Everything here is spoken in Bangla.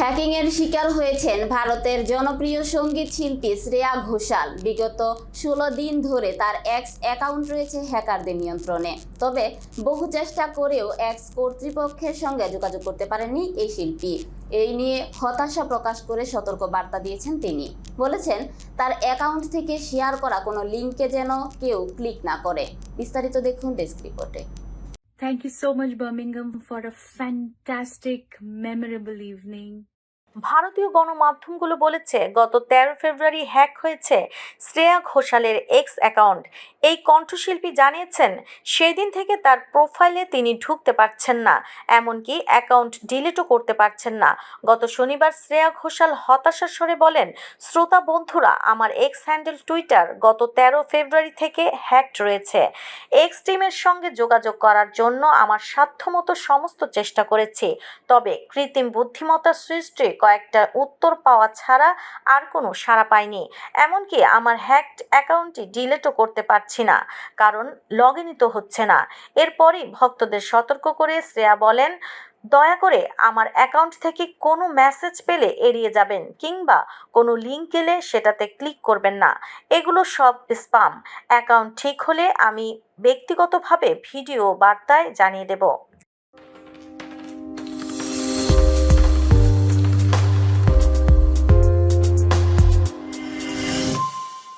হ্যাকিং এর শিকার হয়েছেন ভারতের জনপ্রিয় সংগীত শিল্পী শ্রেয়া ঘোষাল। বিগত ষোলো দিন ধরে তার এক্স অ্যাকাউন্ট রয়েছে হ্যাকারদের নিয়ন্ত্রণে। তবে বহু চেষ্টা করেও এক্স কর্তৃপক্ষের সঙ্গে যোগাযোগ করতে পারেননি এই শিল্পী। এই নিয়ে হতাশা প্রকাশ করে সতর্ক বার্তা দিয়েছেন তিনি। বলেছেন, তার অ্যাকাউন্ট থেকে শেয়ার করা কোনো লিঙ্কে যেন কেউ ক্লিক না করে। বিস্তারিত দেখুন ডেস্ক রিপোর্টে। Thank you so much, Birmingham, for a fantastic, memorable evening. ভারতীয় গণমাধ্যমগুলো বলেছে, গত তেরো ফেব্রুয়ারি হ্যাক হয়েছে শ্রেয়া ঘোষালের এক্স অ্যাকাউন্ট এই কণ্ঠশিল্পী জানিয়েছেন সেই দিন থেকে তার প্রোফাইলে তিনি ঢুকতে পারছেন না, এমনকি অ্যাকাউন্ট ডিলিটও করতে পারছেন না। গত শনিবার শ্রেয়া ঘোষাল হতাশার স্বরে বলেন, শ্রোতা বন্ধুরা, আমার এক্স হ্যান্ডেল টুইটার গত তেরো ফেব্রুয়ারি থেকে হ্যাকড রয়েছে। এক্স টিমের সঙ্গে যোগাযোগ করার জন্য আমার সাধ্যমতো সমস্ত চেষ্টা করেছি। তবে কৃত্রিম বুদ্ধিমত্তা সৃষ্টি কয়েকটা উত্তর পাওয়া ছাড়া আর কোনো সাড়া পাইনি। এমনকি আমার হ্যাকড অ্যাকাউন্টটি ডিলেটও করতে পারছি না, কারণ লগ তো হচ্ছে না। এরপরই ভক্তদের সতর্ক করে শ্রেয়া বলেন, দয়া করে আমার অ্যাকাউন্ট থেকে কোনো মেসেজ পেলে এড়িয়ে যাবেন, কিংবা কোনো লিঙ্ক এলে সেটাতে ক্লিক করবেন না। এগুলো সব স্পাম অ্যাকাউন্ট ঠিক হলে আমি ব্যক্তিগতভাবে ভিডিও বার্তায় জানিয়ে দেব।